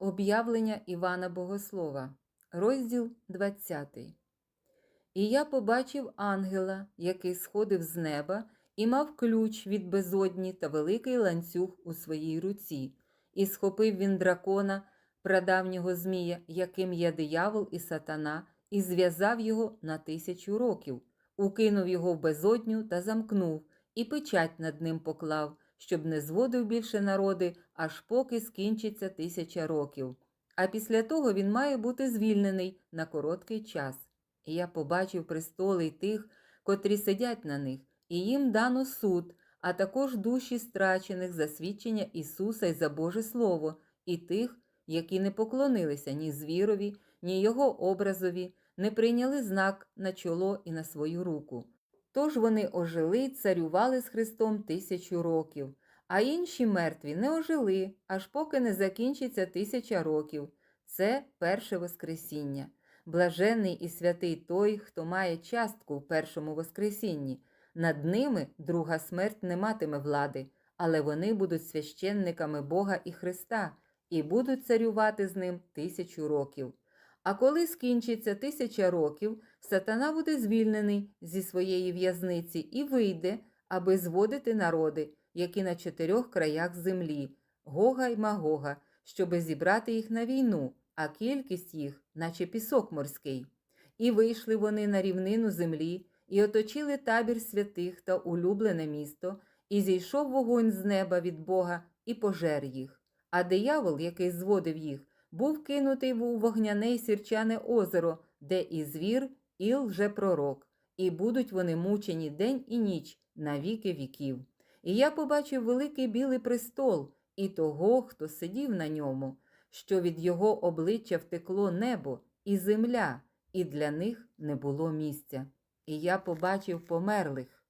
Об'явлення Івана Богослова, розділ 20. І я побачив ангела, який сходив з неба, і мав ключ від безодні та великий ланцюг у своїй руці, і схопив він дракона, прадавнього змія, яким є диявол і сатана, і зв'язав його на тисячу років, укинув його в безодню та замкнув, і печать над ним поклав, щоб не зводив більше народи, аж поки скінчиться тисяча років. А після того він має бути звільнений на короткий час. І я побачив престоли й тих, котрі сидять на них, і їм дано суд, а також душі страчених за свідчення Ісуса й за Боже Слово, і тих, які не поклонилися ні звірові, ні його образові, не прийняли знак на чоло і на свою руку. Тож вони ожили царювали з Христом тисячу років, а інші мертві не ожили, аж поки не закінчиться тисяча років. Це перше Воскресіння. Блаженний і святий той, хто має частку в першому Воскресінні. Над ними друга смерть не матиме влади, але вони будуть священниками Бога і Христа і будуть царювати з ним тисячу років. А коли скінчиться тисяча років, сатана буде звільнений зі своєї в'язниці і вийде, аби зводити народи, які на чотирьох краях землі, Гога й Магога, щоби зібрати їх на війну, а кількість їх, наче пісок морський. І вийшли вони на рівнину землі, і оточили табір святих та улюблене місто, і зійшов вогонь з неба від Бога і пожер їх. А диявол, який зводив їх, був кинутий у вогняне й сірчане озеро, де і звір, і лжепророк, і будуть вони мучені день і ніч на віки віків. І я побачив великий білий престол і того, хто сидів на ньому, що від його обличчя втекло небо і земля, і для них не було місця. І я побачив померлих,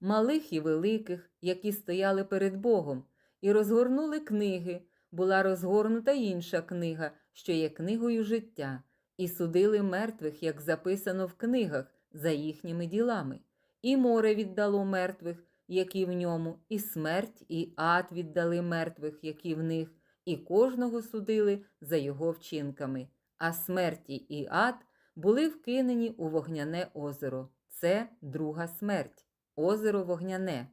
малих і великих, які стояли перед Богом, і розгорнули книги. Була розгорнута інша книга, що є книгою життя, і судили мертвих, як записано в книгах, за їхніми ділами. І море віддало мертвих, які в ньому, і смерть, і ад віддали мертвих, які в них, і кожного судили за його вчинками. А смерті і ад були вкинені у вогняне озеро. Це друга смерть, озеро вогняне.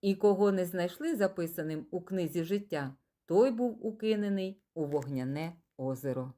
І кого не знайшли записаним у книзі життя, той був укинений у вогняне озеро.